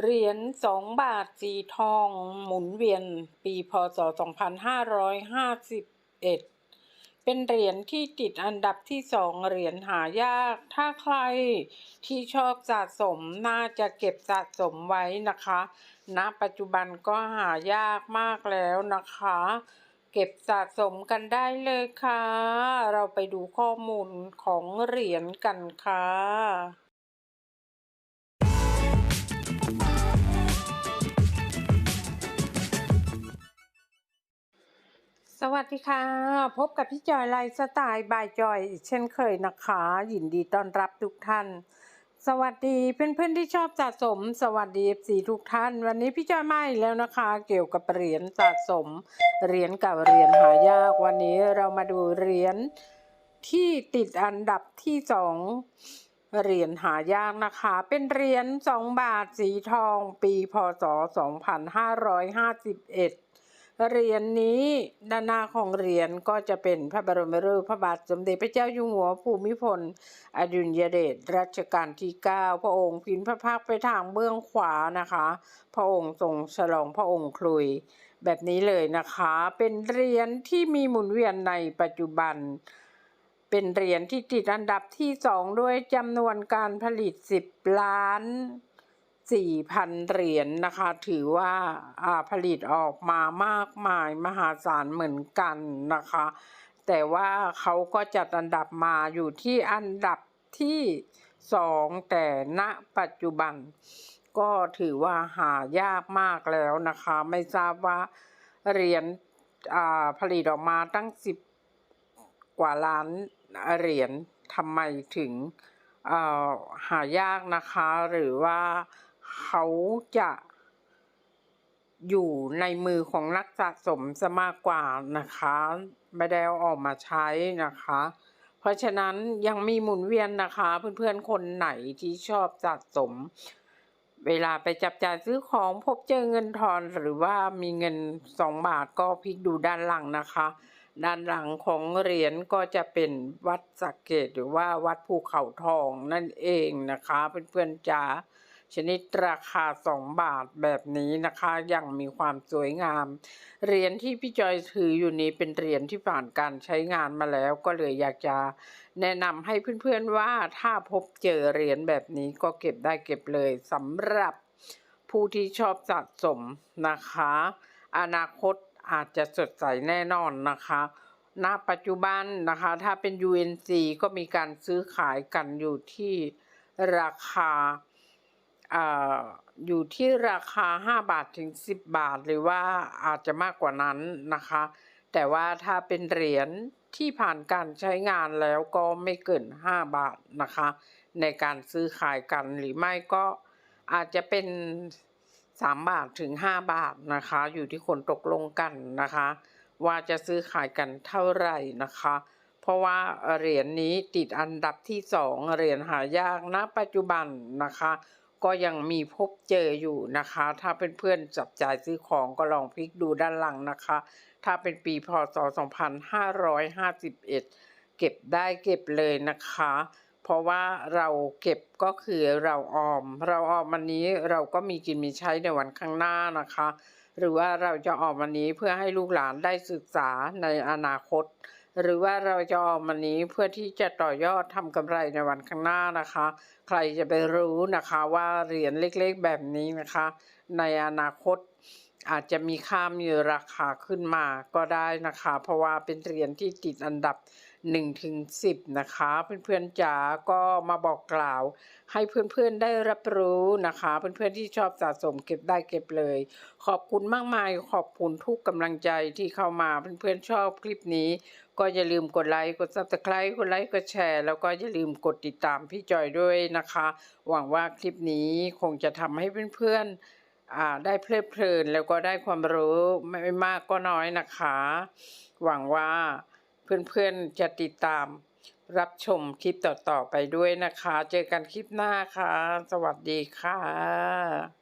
เหรียญสองบาทสีทองหมุนเวียนปีพศ 2551 เป็นเหรียญที่ติดอันดับที่สองเหรียญหายาก ถ้าใครที่ชอบสะสมน่าจะเก็บสะสมไว้นะคะณปัจจุบันก็หายากมากแล้วนะคะ เก็บสะสมกันได้เลยค่ะ เราไปดูข้อมูลของเหรียญกันค่ะ สวัสดีค่ะ พบกับพี่จอยไลฟ์สไตล์บายจอยอีกเช่นเคยนะคะ ยินดีต้อนรับทุกท่าน สวัสดีเพื่อนๆที่ชอบสะสม สวัสดี FC ทุกท่าน วันนี้พี่จอยไมาอีกแล้วนะคะ เกี่ยวกับเหรียญสะสม เหรียญกับเหรียญหายาก วันนี้เรามาดูเหรียญที่ติดอันดับที่สองเหรียญหายากนะคะ เป็นเหรียญ2บาทสีทอง ปีพศ2551เเหรียญนี้ด้านหน้าของเหรียญก็จะเป็นพระบรมรูปพระบาทสมเด็จพระเจ้าอยู่หัวภูมิพล อดุลยเดชรัชกาลที่ 9 พระองค์พินพระพักไปทางเบื้องขวานะคะ พระองค์ทรงฉลองพระองค์คลุย แบบนี้เลยนะคะ เป็นเหรียญที่มีหมุนเวียนในปัจจุบัน เป็นเหรียญที่ติดอันดับที่สองด้วยจำนวนการผลิต 10 ล้าน สี่พันเหรียญนะคะ ถือว่าอ่าผลิตออกมามากมายมหาศาลเหมือนกันนะคะ แต่ว่าเขาก็จัดอันดับมาอยู่ที่อันดับที่สองแต่ณปัจจุบัน ก็ถือว่าหายากมากแล้วนะคะ ไม่ทราบว่าเหรียญอ่าผลิตออกมาตั้งสิบกว่าล้านเหรียญทำไมถึงอ่อหายากนะคะหรือว่า เขาจะอยู่ในมือของนักสะสมซะมากกว่านะคะ ไม่ได้เอาออกมาใช้นะคะ เพราะฉะนั้นยังมีหมุนเวียนนะคะ เพื่อนๆคนไหนที่ชอบสะสม เวลาไปจับจ่ายซื้อของพบเจอเงินทอนหรือว่ามีเงินสองบาทก็พลิกดูด้านหลังนะคะ ด้านหลังของเหรียญก็จะเป็นวัดสักเกตหรือว่าวัดภูเขาทองนั่นเองนะคะ เพื่อนๆจ๋า ชนิดราคา 2 บาทแบบนี้นะคะยังมีความสวยงาม เหรียญที่พี่จอยถืออยู่นี้เป็นเหรียญที่ผ่านการใช้งานมาแล้ว ก็เลยอยากจะแนะนำให้เพื่อนๆว่าถ้าพบเจอเหรียญแบบนี้ก็เก็บได้เก็บเลยสำหรับผู้ที่ชอบสะสมนะคะ อนาคตอาจจะสดใสแน่นอนนะคะณปัจจุบันนะคะ ถ้าเป็น UNC ก็มีการซื้อขายกันอยู่ที่ราคา อยู่ที่ราคา 5 บาทถึง 10 บาท หรือว่าอาจจะมากกว่านั้นนะคะ แต่ว่าถ้าเป็นเหรียญที่ผ่านการใช้งานแล้วก็ไม่เกิน 5 บาทนะคะ ในการซื้อขายกันหรือไม่ก็อาจจะเป็น 3 บาทถึง 5 บาทนะคะ อยู่ที่คนตกลงกันนะคะ ว่าจะซื้อขายกันเท่าไหร่นะคะ เพราะว่าเหรียญนี้ติดอันดับที่สองเหรียญหายากณปัจจุบันนะคะ ก็ยังมีพบเจออยู่นะคะ ถ้าเป็นเพื่อนจับจ่ายซื้อของก็ลองพลิกดูด้านหลังนะคะ ถ้าเป็นปีพศ 2551 เก็บได้เก็บเลยนะคะ เพราะว่าเราเก็บก็คือเราออม เราออมวันนี้เราก็มีกินมีใช้ในวันข้างหน้านะคะ หรือว่าเราจะออมวันนี้เพื่อให้ลูกหลานได้ศึกษาในอนาคต หรือว่าเราจะออมมันนี้เพื่อที่จะต่อยอดทำกำไรในวันข้างหน้านะคะ ใครจะไปรู้นะคะว่าเหรียญเล็กๆแบบนี้นะคะ ในอนาคตอาจจะมีค่ามีราคาขึ้นมาก็ได้นะคะ เพราะว่าเป็นเหรียญที่ติดอันดับ 1ถึง10 นะคะ เพื่อนๆจ๋าก็มาบอกกล่าว ให้เพื่อนๆได้รับรู้นะคะ เพื่อนๆที่ชอบสะสมเก็บได้เก็บเลย ขอบคุณมากมายขอบคุณทุกกำลังใจที่เข้ามาเพื่อนๆชอบคลิปนี้ ก็อย่าลืมกดไลค์กด subscribe กดไลค์กดแชร์ แล้วก็อย่าลืมกดติดตามพี่จอยด้วยนะคะ หวังว่าคลิปนี้คงจะทำให้เพื่อนๆได้เพลิดเพลินแล้วก็ได้ความรู้ไม่มากก็น้อยนะคะ หวังว่า เพื่อนๆจะติดตามรับชมคลิปต่อๆไปด้วยนะคะ เจอกันคลิปหน้าค่ะ สวัสดีค่ะ